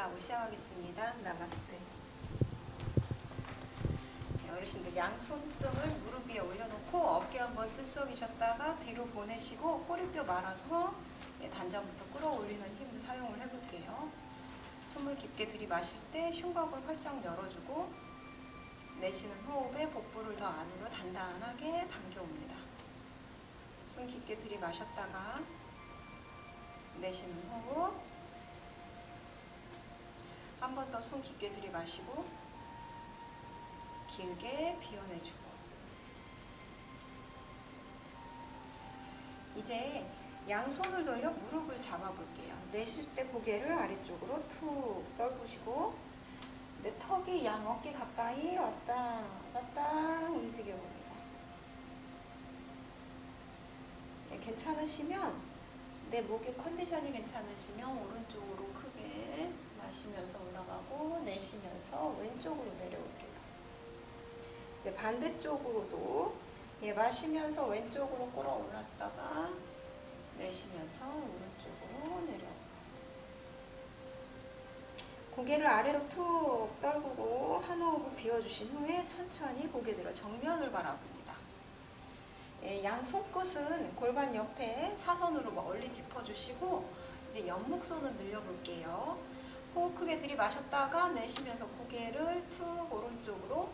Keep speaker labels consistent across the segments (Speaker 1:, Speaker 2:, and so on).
Speaker 1: 인사하고 시작하겠습니다. 나마스테. 네, 어르신들 양손등을 무릎 위에 올려놓고 어깨 한번 들썩이셨다가 뒤로 보내시고 꼬리뼈 말아서 네, 단전부터 끌어올리는 힘을 사용을 해볼게요. 숨을 깊게 들이마실 때 흉곽을 활짝 열어주고 내쉬는 호흡에 복부를 더 안으로 단단하게 당겨옵니다. 숨 깊게 들이마셨다가 내쉬는 호흡 한 번 더 숨 깊게 들이마시고 길게 비워내주고 이제 양손을 돌려 무릎을 잡아볼게요. 내쉴 때 고개를 아래쪽으로 툭 떨구시고 내 턱이 양 어깨 가까이 왔다 갔다 움직여 봅니다. 네, 괜찮으시면 내 목의 컨디션이 괜찮으시면 오른쪽으로 크게 마시면서 올라가고 내쉬면서 왼쪽으로 내려올게요. 이제 반대쪽으로도 예, 마시면서 왼쪽으로 끌어올랐다가 내쉬면서 오른쪽으로 내려오고 고개를 아래로 툭 떨구고 한 호흡을 비워주신 후에 천천히 고개 들어 정면을 바라봅니다. 예, 양 손끝은 골반 옆에 사선으로 멀리 짚어주시고 이제 옆목손을 늘려볼게요. 호흡 크게 들이마셨다가 내쉬면서 고개를 툭 오른쪽으로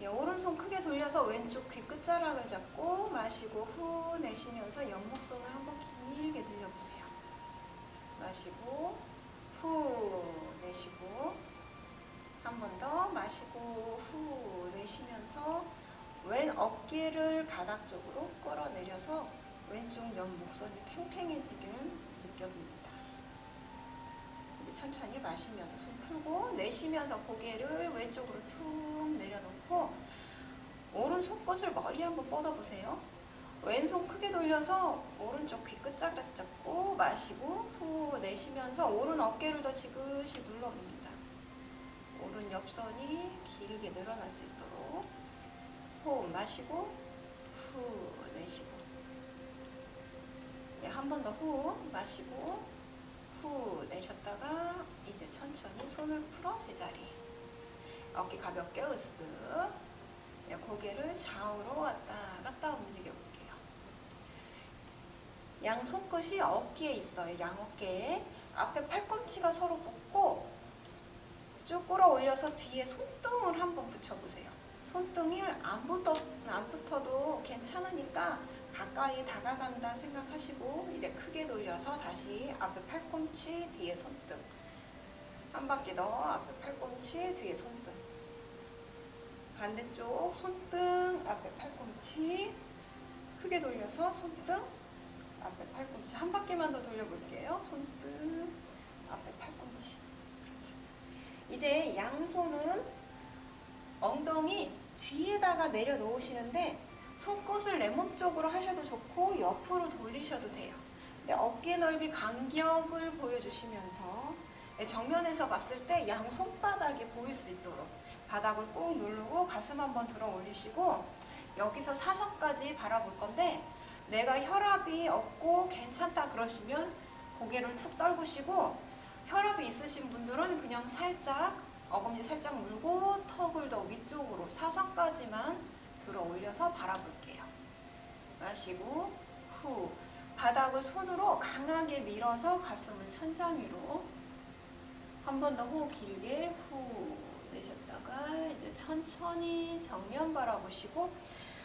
Speaker 1: 예, 오른손 크게 돌려서 왼쪽 귀 끝자락을 잡고 마시고 후 내쉬면서 옆목손을 한번 길게 늘려보세요. 마시고 후 내쉬고 한 번 더 마시고 후 내쉬면서 왼 어깨를 바닥 쪽으로 끌어내려서 왼쪽 옆목선이 팽팽해지길 느껴봅니다. 천천히 마시면서 숨 풀고 내쉬면서 고개를 왼쪽으로 툭 내려놓고 오른 손끝을 머리 한번 뻗어보세요. 왼손 크게 돌려서 오른쪽 귀 끝자락 잡고 마시고 후 내쉬면서 오른 어깨를 더 지그시 눌러봅니다. 오른 옆선이 길게 늘어날 수 있도록 호흡 마시고 후 내쉬고 네, 한번 더 호흡 마시고 후 내셨다가 이제 천천히 손을 풀어 제자리. 어깨 가볍게 으쓱. 네, 고개를 좌우로 왔다 갔다 움직여 볼게요. 양 손끝이 어깨에 있어요. 양 어깨에 앞에 팔꿈치가 서로 붙고 쭉 끌어 올려서 뒤에 손등을 한번 붙여보세요. 손등이 안, 붙어, 안 붙어도 괜찮으니까 가까이 다가간다 생각하시고 이제 크게 돌려서 다시 앞에 팔꿈치 뒤에 손등. 한 바퀴 더 앞에 팔꿈치 뒤에 손등. 반대쪽 손등 앞에 팔꿈치 크게 돌려서 손등 앞에 팔꿈치 한 바퀴만 더 돌려볼게요. 손등 앞에 팔꿈치. 그렇죠. 이제 양손은 엉덩이 뒤에다가 내려놓으시는데 손끝을 내 몸 쪽으로 하셔도 좋고 옆으로 돌리셔도 돼요. 어깨 넓이 간격을 보여주시면서 네, 정면에서 봤을 때 양 손바닥이 보일 수 있도록 바닥을 꾹 누르고 가슴 한번 들어 올리시고 여기서 사선까지 바라볼 건데 내가 혈압이 없고 괜찮다 그러시면 고개를 툭 떨구시고 혈압이 있으신 분들은 그냥 살짝 어금니 살짝 물고 턱을 더 위쪽으로 사선까지만 들어 올려서 바라볼게요. 마시고 후 바닥을 손으로 강하게 밀어서 가슴을 천장 위로 한 번 더 호흡 길게 후 내셨다가 이제 천천히 정면 바라보시고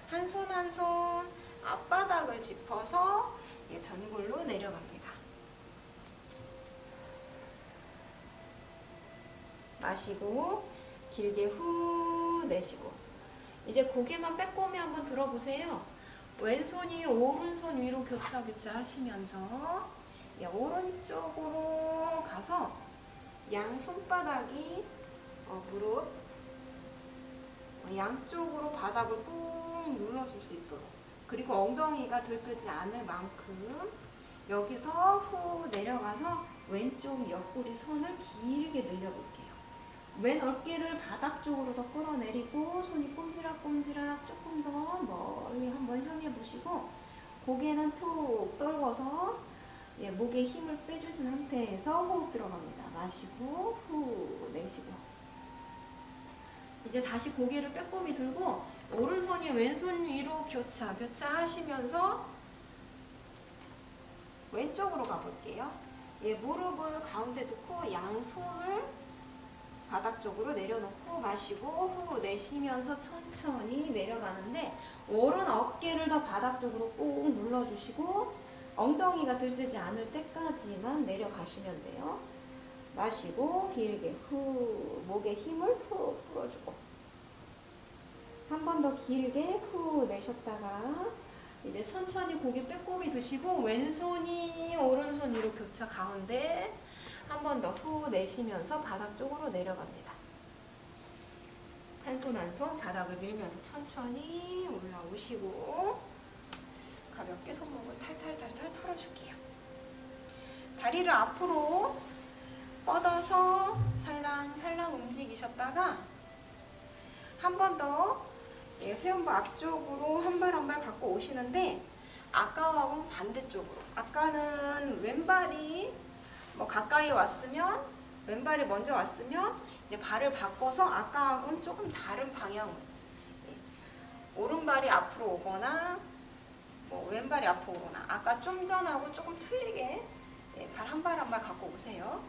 Speaker 1: 한 손 한 손 앞바닥을 짚어서 예, 전골로 내려갑니다. 마시고 길게 후 내쉬고 이제 고개만 빼꼼히 한번 들어보세요. 왼손이 오른손 위로 교차 교차 하시면서 예, 오른쪽으로 가서 양 손바닥이 어, 무릎 어, 양쪽으로 바닥을 꾹 눌러줄 수 있도록 그리고 엉덩이가 들뜨지 않을 만큼 여기서 후 내려가서 왼쪽 옆구리 손을 길게 늘려볼게요. 왼 어깨를 바닥 쪽으로 더 끌어내리고 손이 꼼지락꼼지락 조금 더 멀리 한번 향해 보시고 고개는 툭 떨궈서 예, 목에 힘을 빼주신 상태에서 호흡 들어갑니다. 마시고 후 내쉬고 이제 다시 고개를 빼꼼히 들고 오른손이 왼손 위로 교차 교차하시면서 왼쪽으로 가볼게요. 예, 무릎을 가운데 두고 양손을 바닥 쪽으로 내려놓고 마시고 후 내쉬면서 천천히 내려가는데 오른 어깨를 더 바닥 쪽으로 꾹 눌러주시고 엉덩이가 들뜨지 않을 때까지만 내려가시면 돼요. 마시고 길게 후 목에 힘을 후 풀어주고 한 번 더 길게 후 내셨다가 이제 천천히 고개 빼꼼히 드시고 왼손이 오른손 위로 교차 가운데 한 번 더 후 내쉬면서 바닥 쪽으로 내려갑니다. 한 손 한 손 바닥을 밀면서 천천히 올라오시고 가볍게 손목을 탈탈탈탈 털어줄게요. 다리를 앞으로 뻗어서 살랑살랑 움직이셨다가 한 번더 예, 회음부 앞쪽으로 한 발 한 발 갖고 오시는데 아까하고는 반대쪽으로 아까는 왼발이 뭐 가까이 왔으면 왼발이 먼저 왔으면 이제 발을 바꿔서 아까하고는 조금 다른 방향으로. 예, 오른발이 앞으로 오거나 뭐 왼발이 앞으로 오거나 아까 좀 전하고 조금 틀리게 예, 발한 발 한 발 갖고 오세요.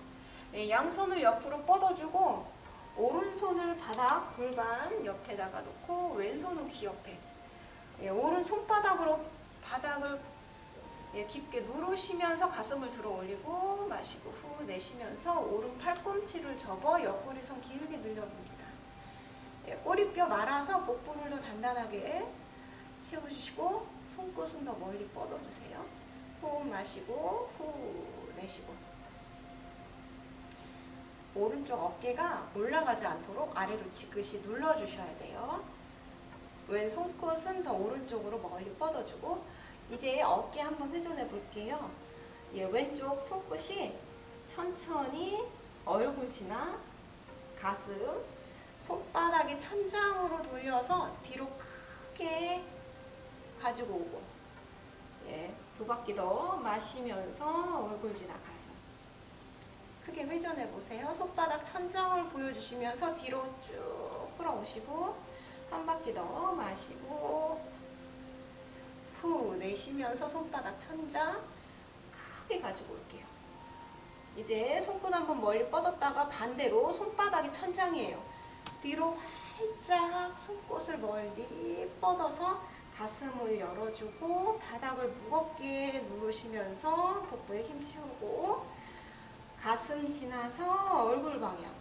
Speaker 1: 예, 양손을 옆으로 뻗어주고 오른손을 바닥 골반 옆에다가 놓고 왼손은 귀 옆에. 예, 오른 손바닥으로 바닥을 예, 깊게 누르시면서 가슴을 들어 올리고 마시고 후 내쉬면서 오른 팔꿈치를 접어 옆구리선 길게 늘려봅니다. 예, 꼬리뼈 말아서 복부를 더 단단하게 채워주시고 손끝은 더 멀리 뻗어주세요. 호흡 마시고 후 내쉬고 오른쪽 어깨가 올라가지 않도록 아래로 지그시 눌러주셔야 돼요. 왼 손끝은 더 오른쪽으로 멀리 뻗어주고 이제 어깨 한번 회전해 볼게요. 예, 왼쪽 손끝이 천천히 얼굴 지나 가슴 손바닥이 천장으로 돌려서 뒤로 크게 가지고 오고 예, 두 바퀴 더 마시면서 얼굴 지나 가슴 크게 회전해 보세요. 손바닥 천장을 보여주시면서 뒤로 쭉 끌어오시고 한 바퀴 더 마시고 후 내쉬면서 손바닥 천장 크게 가지고 올게요. 이제 손끝 한번 멀리 뻗었다가 반대로 손바닥이 천장이에요. 뒤로 활짝 손끝을 멀리 뻗어서 가슴을 열어주고 바닥을 무겁게 누르시면서 복부에 힘 채우고 가슴 지나서 얼굴 방향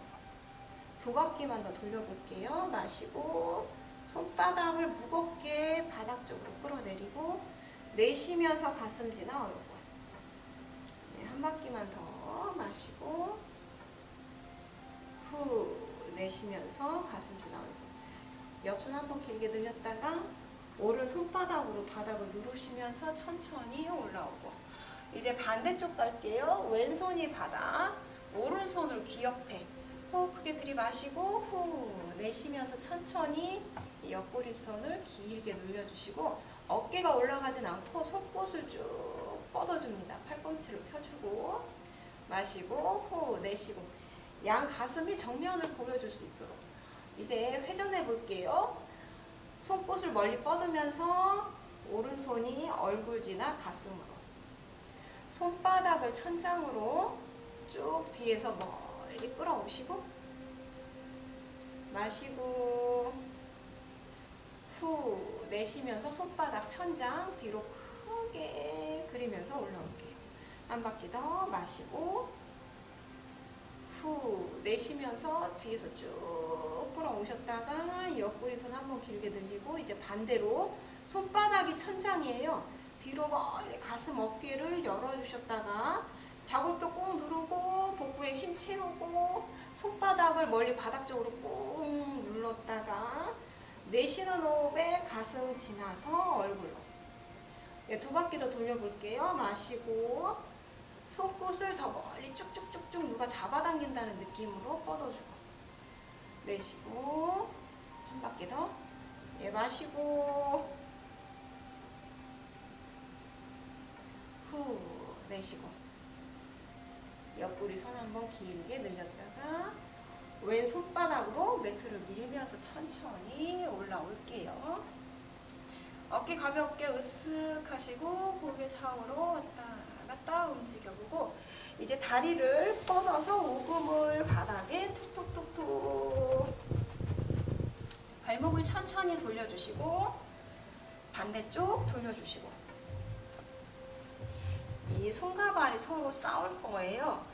Speaker 1: 두 바퀴만 더 돌려볼게요. 마시고 손바닥을 무겁게 바닥 쪽으로 끌어내리고 내쉬면서 가슴 지나 얼굴 네, 한 바퀴만 더 마시고 후 내쉬면서 가슴 지나 얼굴 옆손 한번 길게 늘렸다가 오른 손바닥으로 바닥을 누르시면서 천천히 올라오고 이제 반대쪽 갈게요. 왼손이 바닥, 오른손을 귀 옆에 호흡 크게 들이마시고 후 내쉬면서 천천히 이 옆구리선을 길게 늘려주시고 어깨가 올라가진 않고 속옷을 쭉 뻗어줍니다. 팔꿈치를 펴주고 마시고 후 내쉬고 양 가슴이 정면을 보여줄 수 있도록 이제 회전해 볼게요. 손끝을 멀리 뻗으면서 오른손이 얼굴 지나 가슴으로 손바닥을 천장으로 쭉 뒤에서 멀리 끌어오시고 마시고 후 내쉬면서 손바닥 천장 뒤로 크게 그리면서 올라올게요. 한 바퀴 더 마시고 후 내쉬면서 뒤에서 쭉 끌어오셨다가 옆구리선 한번 길게 늘리고 이제 반대로 손바닥이 천장이에요. 뒤로 멀리 가슴 어깨를 열어주셨다가 자골뼈 꾹 누르고 복부에 힘 채우고 손바닥을 멀리 바닥 쪽으로 꾹 눌렀다가 내쉬는 호흡에 가슴 지나서 얼굴로. 네, 두 바퀴 더 돌려볼게요. 마시고 손끝을 더 멀리 쭉쭉쭉쭉 누가 잡아당긴다는 느낌으로 뻗어주고. 내쉬고 한 바퀴 더. 예, 마시고. 후 내쉬고. 옆구리 손 한번 길게 늘렸다가 왼 손바닥으로 매트를 밀면서 천천히 올라올게요. 어깨 가볍게 으쓱 하시고 고개 좌우로 왔다 갔다 움직여보고 이제 다리를 뻗어서 오금을 바닥에 툭툭툭툭 발목을 천천히 돌려주시고 반대쪽 돌려주시고 이 손과 발이 서로 싸울 거예요.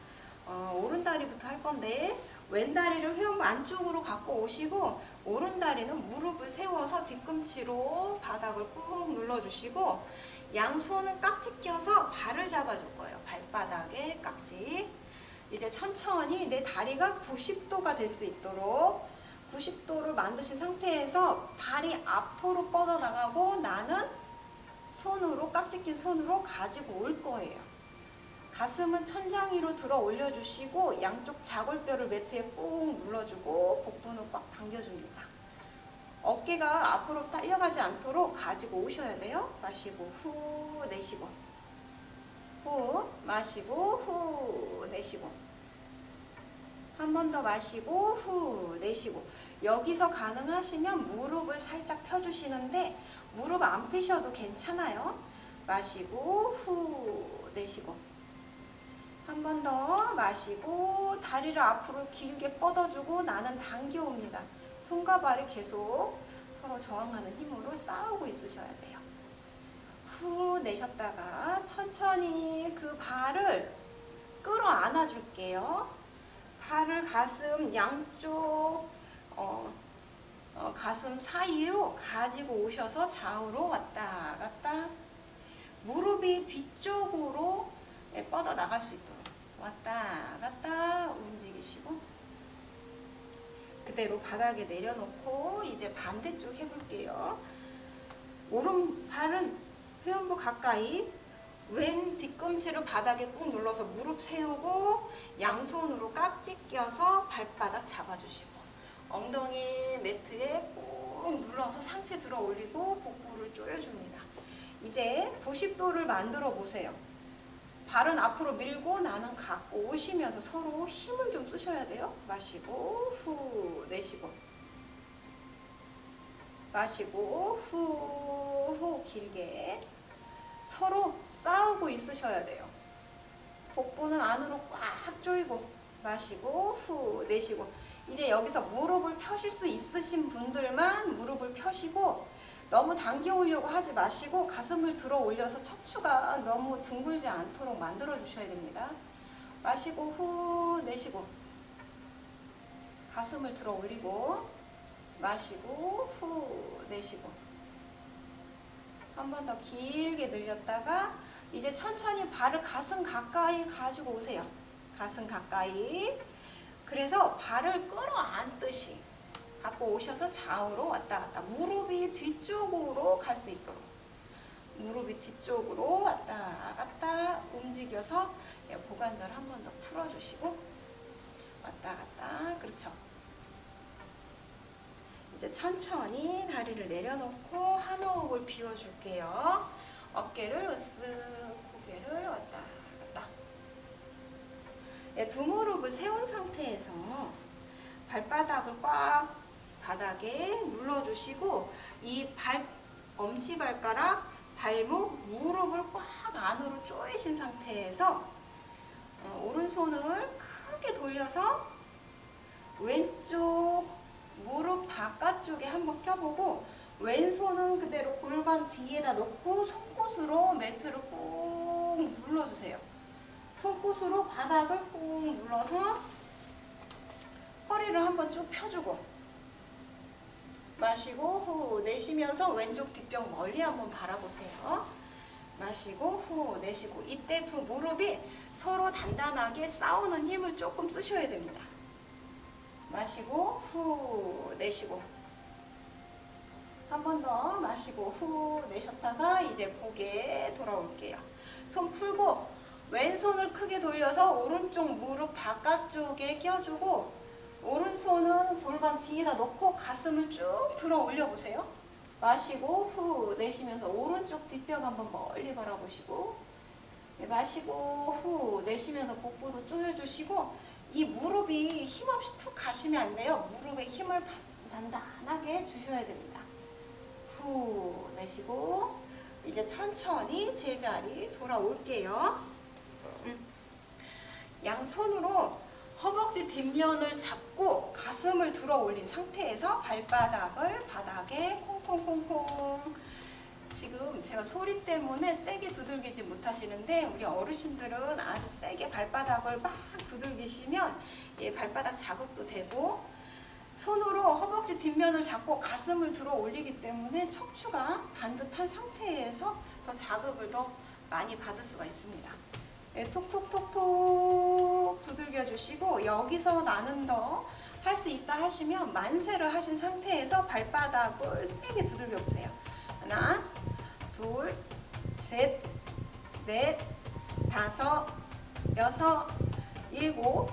Speaker 1: 어, 오른 다리부터 할 건데 왼 다리를 회음 안쪽으로 갖고 오시고 오른 다리는 무릎을 세워서 뒤꿈치로 바닥을 꾹 눌러주시고 양손을 깍지 껴서 발을 잡아줄 거예요. 발바닥에 깍지. 이제 천천히 내 다리가 90도가 될 수 있도록 90도를 만드신 상태에서 발이 앞으로 뻗어나가고 나는 손으로 깍지 낀 손으로 가지고 올 거예요. 가슴은 천장 위로 들어 올려주시고 양쪽 자골뼈를 매트에 꾹 눌러주고 복부는 꽉 당겨줍니다. 어깨가 앞으로 딸려가지 않도록 가지고 오셔야 돼요. 마시고 후 내쉬고 후 마시고 후 내쉬고 한 번 더 마시고 후 내쉬고 여기서 가능하시면 무릎을 살짝 펴주시는데 무릎 안 펴셔도 괜찮아요. 마시고 후 내쉬고 한 번 더 마시고 다리를 앞으로 길게 뻗어주고 나는 당겨옵니다. 손과 발이 계속 서로 저항하는 힘으로 싸우고 있으셔야 돼요. 후 내셨다가 천천히 그 발을 끌어안아 줄게요. 발을 가슴 양쪽 어, 어, 가슴 사이로 가지고 오셔서 좌우로 왔다 갔다 무릎이 뒤쪽으로 예, 뻗어 나갈 수 있도록 왔다 갔다 움직이시고 그대로 바닥에 내려놓고 이제 반대쪽 해볼게요. 오른발은 회음부 가까이 왼 뒤꿈치를 바닥에 꾹 눌러서 무릎 세우고 양손으로 깍지 껴서 발바닥 잡아주시고 엉덩이 매트에 꾹 눌러서 상체 들어 올리고 복부를 조여줍니다. 이제 90도를 만들어 보세요. 발은 앞으로 밀고 나는 갖고 오시면서 서로 힘을 좀 쓰셔야 돼요. 마시고 후 내쉬고 마시고 후, 후 길게 서로 싸우고 있으셔야 돼요. 복부는 안으로 꽉 조이고 마시고 후 내쉬고 이제 여기서 무릎을 펴실 수 있으신 분들만 무릎을 펴시고 너무 당겨 오려고 하지 마시고 가슴을 들어 올려서 척추가 너무 둥글지 않도록 만들어 주셔야 됩니다. 마시고 후 내쉬고 가슴을 들어 올리고 마시고 후 내쉬고 한 번 더 길게 늘렸다가 이제 천천히 발을 가슴 가까이 가지고 오세요. 가슴 가까이. 그래서 발을 끌어안듯이 갖고 오셔서 좌우로 왔다 갔다. 무릎이 뒤쪽으로 갈 수 있도록. 무릎이 뒤쪽으로 왔다 갔다 움직여서 예, 고관절 한 번 더 풀어주시고 왔다 갔다. 그렇죠. 이제 천천히 다리를 내려놓고 한 호흡을 비워줄게요. 어깨를 으쓱 고개를 왔다 갔다. 예, 두 무릎을 세운 상태에서 발바닥을 꽉 바닥에 눌러주시고 이 발, 엄지 발가락, 발목, 무릎을 꽉 안으로 조이신 상태에서 어, 오른손을 크게 돌려서 왼쪽 무릎 바깥쪽에 한번 껴보고 왼손은 그대로 골반 뒤에다 놓고 손끝으로 매트를 꾹 눌러주세요. 손끝으로 바닥을 꾹 눌러서 허리를 한번 쭉 펴주고 마시고 후 내쉬면서 왼쪽 뒷벽 멀리 한번 바라보세요. 마시고 후 내쉬고 이때 두 무릎이 서로 단단하게 싸우는 힘을 조금 쓰셔야 됩니다. 마시고 후 내쉬고 한 번 더 마시고 후 내셨다가 이제 고개 돌아올게요. 손 풀고 왼손을 크게 돌려서 오른쪽 무릎 바깥쪽에 껴주고 오른손은 골반 뒤에다 놓고 가슴을 쭉 들어 올려 보세요. 마시고 후 내쉬면서 오른쪽 뒷벽 한번 멀리 바라보시고 네, 마시고 후 내쉬면서 복부도 조여주시고 이 무릎이 힘없이 툭 가시면 안 돼요. 무릎에 힘을 단단하게 주셔야 됩니다. 후 내쉬고 이제 천천히 제자리 돌아올게요. 음. 양손으로 허벅지 뒷면을 잡고 가슴을 들어 올린 상태에서 발바닥을 바닥에 콩콩콩콩 지금 제가 소리 때문에 세게 두들기지 못하시는데 우리 어르신들은 아주 세게 발바닥을 막 두들기시면 예, 발바닥 자극도 되고 손으로 허벅지 뒷면을 잡고 가슴을 들어 올리기 때문에 척추가 반듯한 상태에서 더 자극을 더 많이 받을 수가 있습니다. 예, 톡톡톡톡 두들겨 주시고 여기서 나는 더 할 수 있다 하시면 만세를 하신 상태에서 발바닥을 세게 두들겨 보세요. 하나, 둘, 셋, 넷, 다섯, 여섯, 일곱,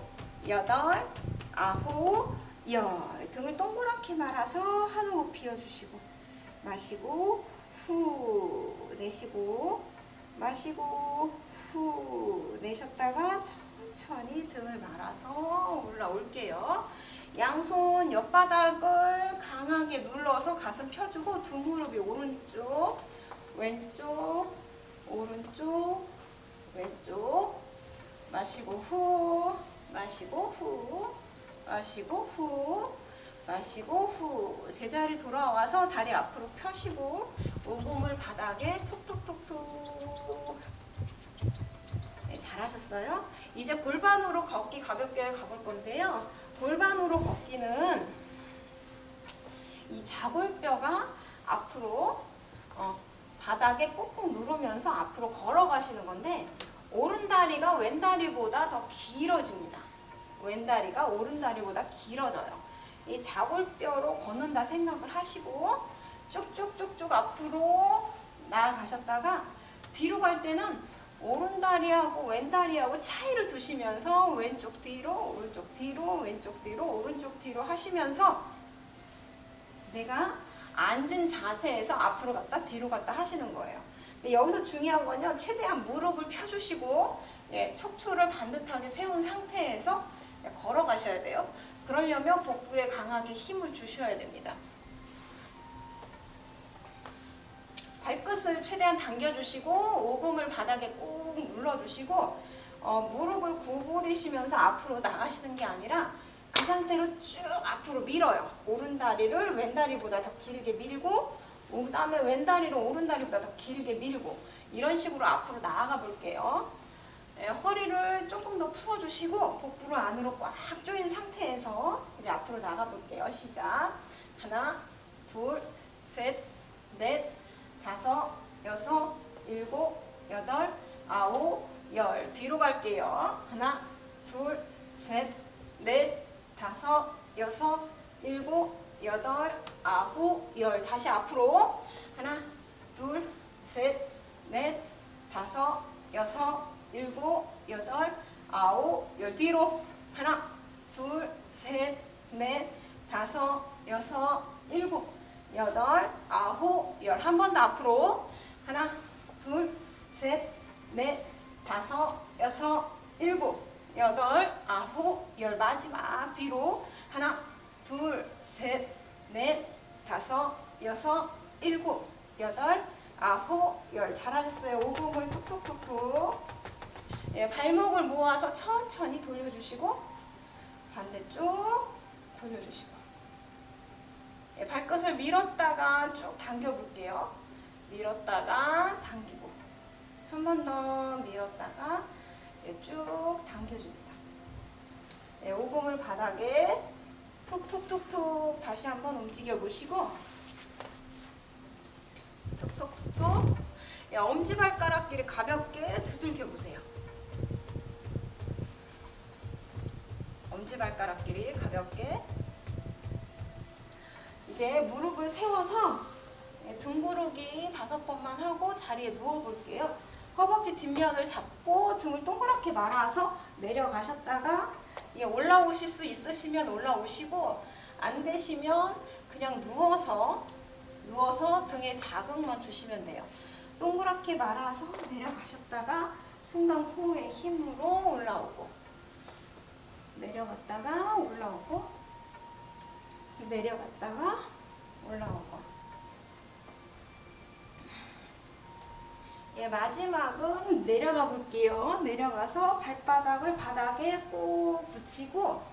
Speaker 1: 여덟, 아홉, 열. 등을 동그랗게 말아서 한 호흡 비워주시고 마시고 후 내쉬고 마시고 후 내셨다가 천천히 등을 말아서 올라올게요. 양손 옆바닥을 강하게 눌러서 가슴 펴주고 두 무릎이 오른쪽, 왼쪽, 오른쪽, 왼쪽. 마시고 후, 마시고 후, 마시고 후, 마시고 후. 제자리 돌아와서 다리 앞으로 펴시고 오금을 바닥에 툭툭툭툭. 네, 잘하셨어요? 이제 골반으로 걷기 가볍게 가볼 건데요. 골반으로 걷기는 이 자골뼈가 앞으로 어, 바닥에 꾹꾹 누르면서 앞으로 걸어가시는 건데 오른다리가 왼다리보다 더 길어집니다. 왼다리가 오른다리보다 길어져요. 이 자골뼈로 걷는다 생각을 하시고 쭉쭉쭉쭉 앞으로 나아가셨다가 뒤로 갈 때는 오른다리하고 왼다리하고 차이를 두시면서 왼쪽 뒤로 오른쪽 뒤로 왼쪽 뒤로 오른쪽 뒤로 하시면서 내가 앉은 자세에서 앞으로 갔다 뒤로 갔다 하시는 거예요. 여기서 중요한 건요. 최대한 무릎을 펴주시고 예, 척추를 반듯하게 세운 상태에서 예, 걸어가셔야 돼요. 그러려면 복부에 강하게 힘을 주셔야 됩니다. 발끝을 최대한 당겨주시고 오금을 바닥에 꾹 눌러주시고 어, 무릎을 구부리시면서 앞으로 나가시는 게 아니라 그 상태로 쭉 앞으로 밀어요. 오른 다리를 왼 다리보다 더 길게 밀고 그 다음에 왼 다리를 오른 다리보다 더 길게 밀고 이런 식으로 앞으로 나아가 볼게요. 네, 허리를 조금 더 풀어주시고 복부를 안으로 꽉 조인 상태에서 이제 앞으로 나가 볼게요. 시작. 하나, 둘, 셋, 넷, 다섯, 여섯, 일곱, 여덟, 아홉, 열. 뒤로 갈게요. 하나, 둘, 셋, 넷, 다섯, 여섯, 일곱, 여덟, 아홉, 열. 다시 앞으로. 하나, 둘, 셋, 넷, 다섯, 여섯, 일곱, 여덟, 아홉, 열. 뒤로. 하나, 둘, 셋, 넷, 다섯, 여섯, 일곱, 여덟, 아홉, 열. 한 번 더 앞으로. 하나, 둘, 셋, 넷, 다섯, 여섯, 일곱, 여덟, 아홉, 열. 마지막 뒤로. 하나, 둘, 셋, 넷, 다섯, 여섯, 일곱, 여덟, 아홉, 열. 잘하셨어요. 오금을 툭툭툭툭. 예, 발목을 모아서 천천히 돌려주시고 반대쪽 돌려주시고 예, 발끝을 밀었다가 쭉 당겨볼게요. 밀었다가 당기고 한 번 더 밀었다가 예, 쭉 당겨줍니다. 예, 오금을 바닥에 툭툭툭툭 다시 한번 움직여 보시고 툭툭툭툭 예, 엄지발가락끼리 가볍게 두들겨 보세요. 엄지발가락끼리 가볍게 이제 무릎을 세워서 네, 등구르기 다섯 번만 하고 자리에 누워 볼게요. 허벅지 뒷면을 잡고 등을 동그랗게 말아서 내려가셨다가 예, 올라오실 수 있으시면 올라오시고 안 되시면 그냥 누워서 누워서 등에 자극만 주시면 돼요. 동그랗게 말아서 내려가셨다가 순간 호의 힘으로 올라오고 내려갔다가 올라오고 내려갔다가 올라오고 예, 마지막은 내려가 볼게요. 내려가서 발바닥을 바닥에 꼭 붙이고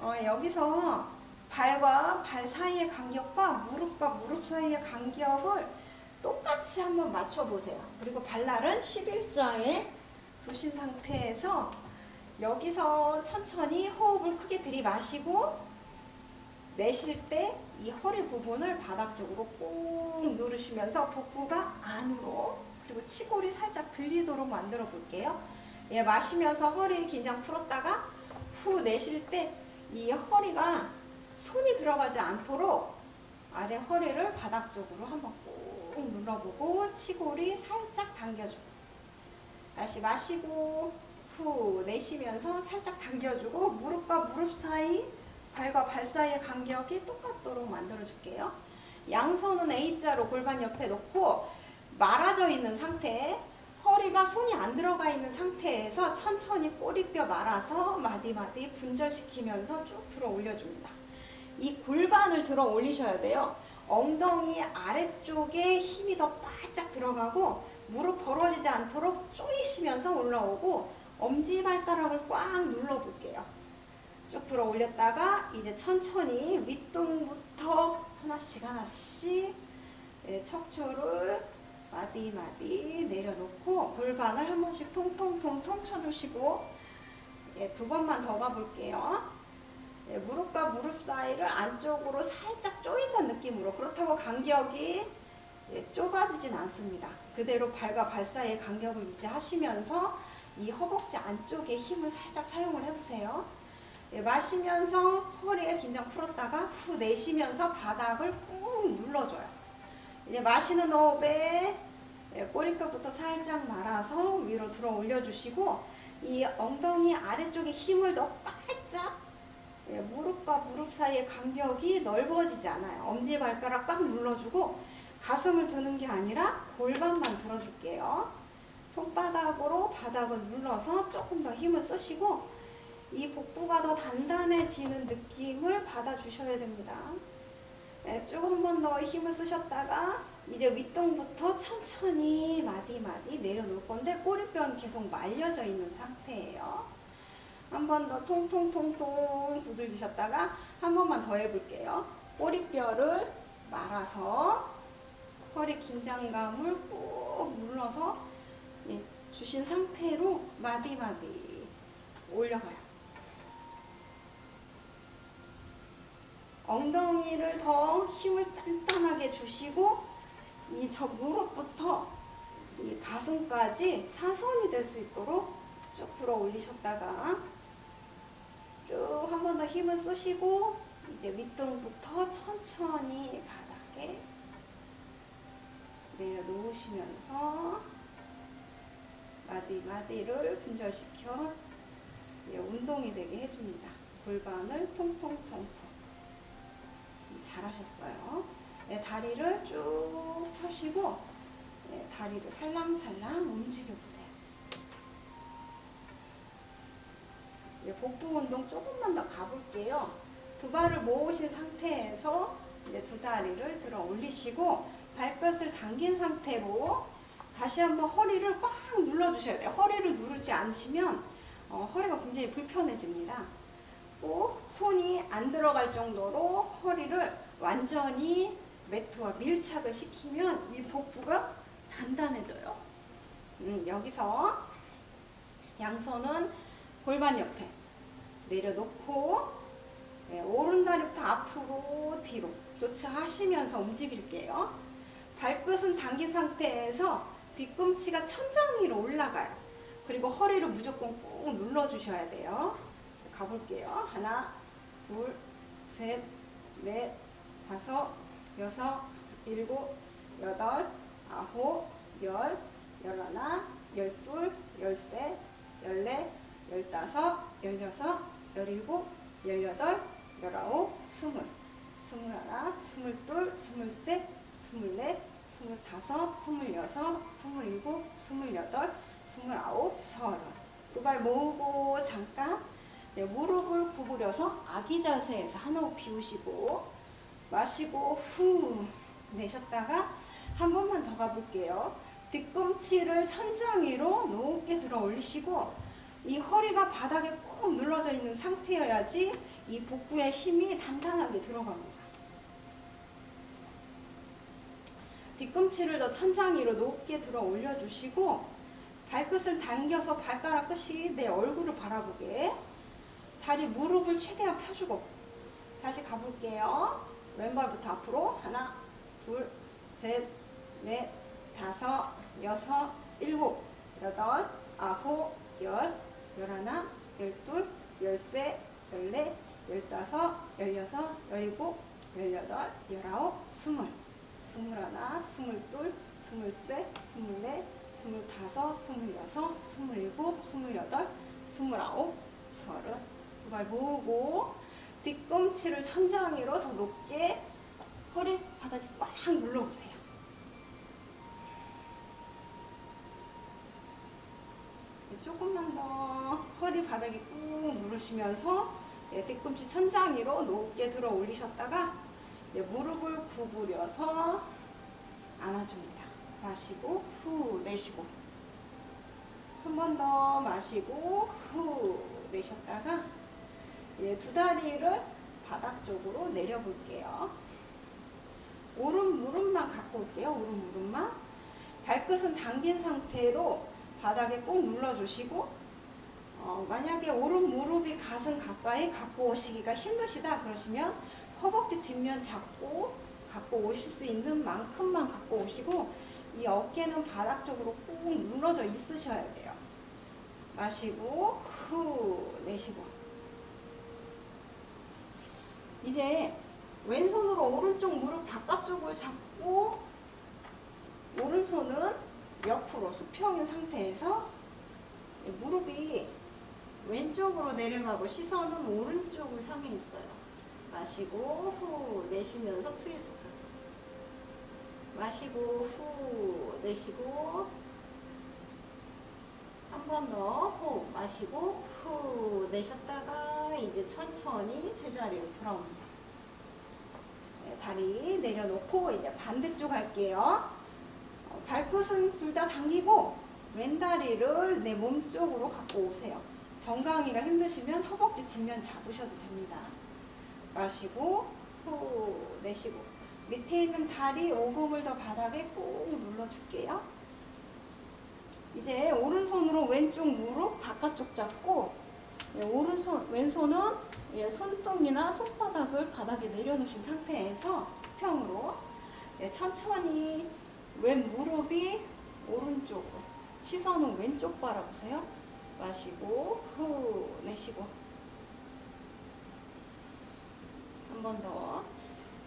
Speaker 1: 어, 여기서 발과 발 사이의 간격과 무릎과 무릎 사이의 간격을 똑같이 한번 맞춰보세요. 그리고 발날은 11자에 두신 상태에서 여기서 천천히 호흡을 크게 들이마시고 내쉴 때 이 허리 부분을 바닥 쪽으로 꾹 누르시면서 복부가 안으로 그리고 치골이 살짝 들리도록 만들어 볼게요. 예, 마시면서 허리 긴장 풀었다가 후 내쉴 때 이 허리가 손이 들어가지 않도록 아래 허리를 바닥 쪽으로 한번 꾹 눌러보고 치골이 살짝 당겨주고 다시 마시고 후 내쉬면서 살짝 당겨주고 무릎과 무릎 사이 발과 발 사이의 간격이 똑같도록 만들어줄게요. 양손은 A자로 골반 옆에 놓고 말아져 있는 상태 허리가 손이 안 들어가 있는 상태에서 천천히 꼬리뼈 말아서 마디마디 분절시키면서 쭉 들어 올려줍니다. 이 골반을 들어 올리셔야 돼요. 엉덩이 아래쪽에 힘이 더 바짝 들어가고 무릎 벌어지지 않도록 조이시면서 올라오고 엄지발가락을 꽉 눌러볼게요. 쭉 들어 올렸다가 이제 천천히 윗동부터 하나씩 하나씩 네, 척추를 마디마디 내려놓고 골반을 한 번씩 통통통통 쳐주시고 예, 두 번만 더 가볼게요. 예, 무릎과 무릎 사이를 안쪽으로 살짝 조인다는 느낌으로 그렇다고 간격이 예, 좁아지진 않습니다. 그대로 발과 발 사이의 간격을 유지하시면서 이 허벅지 안쪽에 힘을 살짝 사용을 해보세요. 예, 마시면서 허리에 긴장 풀었다가 후 내쉬면서 바닥을 꾹 눌러줘요. 이제 마시는 호흡에 예, 꼬리뼈부터 살짝 말아서 위로 들어 올려주시고 이 엉덩이 아래쪽에 힘을 더 바짝 예, 무릎과 무릎 사이의 간격이 넓어지지 않아요. 엄지발가락 꽉 눌러주고 가슴을 드는 게 아니라 골반만 들어줄게요. 손바닥으로 바닥을 눌러서 조금 더 힘을 쓰시고 이 복부가 더 단단해지는 느낌을 받아주셔야 됩니다. 네, 쭉 한 번 더 힘을 쓰셨다가 이제 윗동부터 천천히 마디마디 내려놓을 건데 꼬리뼈는 계속 말려져 있는 상태예요. 한 번 더 통통통통 두들기셨다가 한 번만 더 해볼게요. 꼬리뼈를 말아서 허리 긴장감을 꾹 눌러서 예, 주신 상태로 마디마디 올려가요. 엉덩이를 더 힘을 단단하게 주시고 이 저 무릎부터 이 가슴까지 사선이 될 수 있도록 쭉 들어 올리셨다가 쭉 한 번 더 힘을 쓰시고 이제 밑둥부터 천천히 바닥에 내려놓으시면서 마디 마디를 분절시켜 운동이 되게 해줍니다. 골반을 통통통통 잘하셨어요. 네, 다리를 쭉 펴시고 네, 다리를 살랑살랑 움직여 보세요. 네, 복부 운동 조금만 더 가볼게요. 두 발을 모으신 상태에서 이제 두 다리를 들어 올리시고 발끝을 당긴 상태로 다시 한번 허리를 꽉 눌러주셔야 돼요. 허리를 누르지 않으시면 어, 허리가 굉장히 불편해집니다. 꼭 손이 안 들어갈 정도로 허리를 완전히 매트와 밀착을 시키면 이 복부가 단단해져요. 음, 여기서 양손은 골반 옆에 내려놓고 네, 오른다리부터 앞으로 뒤로 교차하시면서 움직일게요. 발끝은 당긴 상태에서 뒤꿈치가 천장 위로 올라가요. 그리고 허리를 무조건 꾹 눌러주셔야 돼요. 가볼게요. 하나, 둘, 셋, 넷, 다섯, 여섯, 일곱, 여덟, 아홉, 열, 열하나, 열둘, 열셋, 열넷, 열다섯, 열여섯, 열일곱, 열여덟, 열아홉, 스물, 스물하나, 스물둘, 스물셋, 스물넷, 스물다섯, 스물여섯, 스물일곱, 스물여덟, 스물아홉, 서른. 두 발 모으고 잠깐 네, 무릎을 구부려서 아기 자세에서 한 호흡 비우시고 마시고 후 내셨다가 한 번만 더 가볼게요. 뒤꿈치를 천장 위로 높게 들어 올리시고 이 허리가 바닥에 꼭 눌러져 있는 상태여야지 이 복부의 힘이 단단하게 들어갑니다. 뒤꿈치를 더 천장 위로 높게 들어 올려주시고 발끝을 당겨서 발가락 끝이 내 얼굴을 바라보게 다리 무릎을 최대한 펴주고 다시 가볼게요. 왼발부터 앞으로 하나 둘 셋 넷 다섯 여섯 일곱 여덟 아홉 열 열하나 열둘 열세 열네 열다섯 열여섯 열일곱 열여덟 열아홉 스물 스물하나 스물둘 스물셋 스물넷 스물다섯 스물여섯 스물일곱 스물여덟 스물아홉 서른 두발 모으고 뒤꿈치를 천장 위로 더 높게 허리 바닥에 꽉 눌러보세요. 네, 조금만 더 허리 바닥에 꾹 누르시면서 네, 뒤꿈치 천장 위로 높게 들어 올리셨다가 네, 무릎을 구부려서 안아줍니다. 마시고 후 내쉬고 한 번 더 마시고 후 내셨다가 예, 두 다리를 바닥 쪽으로 내려볼게요. 오른 무릎만 갖고 올게요. 오른 무릎만. 발끝은 당긴 상태로 바닥에 꼭 눌러주시고 어, 만약에 오른 무릎이 가슴 가까이 갖고 오시기가 힘드시다 그러시면 허벅지 뒷면 잡고 갖고 오실 수 있는 만큼만 갖고 오시고 이 어깨는 바닥 쪽으로 꾹 눌러져 있으셔야 돼요. 마시고 후 내쉬고 이제 왼손으로 오른쪽 무릎 바깥쪽을 잡고 오른손은 옆으로 수평인 상태에서 무릎이 왼쪽으로 내려가고 시선은 오른쪽을 향해 있어요. 마시고 후 내쉬면서 트위스트. 마시고 후 내쉬고 한 번 더 호흡 마시고 후 내셨다가 이제 천천히 제자리로 돌아옵니다. 네, 다리 내려놓고 이제 반대쪽 할게요. 어, 발끝은 둘 다 당기고 왼다리를 내 몸쪽으로 갖고 오세요. 정강이가 힘드시면 허벅지 뒷면 잡으셔도 됩니다. 마시고 후 내쉬고 밑에 있는 다리 오금을 더 바닥에 꾹 눌러줄게요. 이제 오른손으로 왼쪽 무릎 바깥쪽 잡고 예, 오른손 왼손은 예, 손등이나 손바닥을 바닥에 내려놓으신 상태에서 수평으로 예, 천천히 왼 무릎이 오른쪽으로 시선은 왼쪽 바라보세요. 마시고 후 내쉬고 한 번 더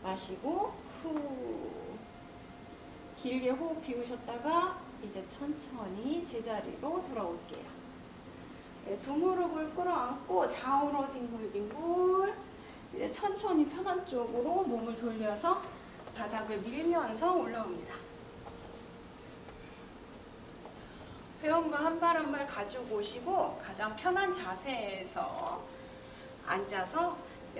Speaker 1: 마시고 후 길게 호흡 비우셨다가 이제 천천히 제자리로 돌아올게요. 네, 두 무릎을 끌어안고 좌우로 뒹굴뒹굴 이제 천천히 편한 쪽으로 몸을 돌려서 바닥을 밀면서 올라옵니다. 회원과 한발한발 가지고 오시고 가장 편한 자세에서 앉아서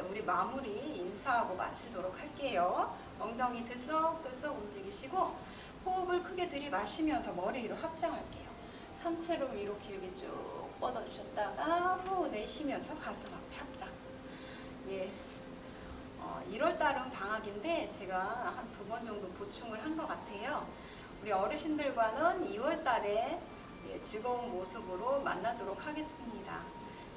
Speaker 1: 우리 마무리 인사하고 마치도록 할게요. 엉덩이 들썩들썩 움직이시고 호흡을 크게 들이마시면서 머리 위로 합장할게요. 상체로 위로 길게 쭉 뻗어주셨다가 후 내쉬면서 가슴 앞에 합장. 예. 어, 1월 달은 방학인데 제가 한 두 번 정도 보충을 한 것 같아요. 우리 어르신들과는 2월 달에 예, 즐거운 모습으로 만나도록 하겠습니다.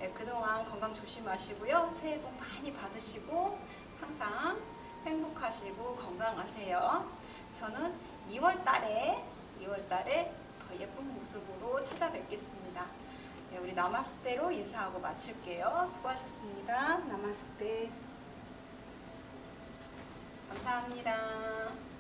Speaker 1: 예, 그동안 건강 조심하시고요. 새해 복 많이 받으시고 항상 행복하시고 건강하세요. 저는 2월 달에 2월 달에 더 예쁜 모습으로 찾아뵙겠습니다. 네, 우리 나마스테로 인사하고 마칠게요. 수고하셨습니다. 나마스테. 감사합니다.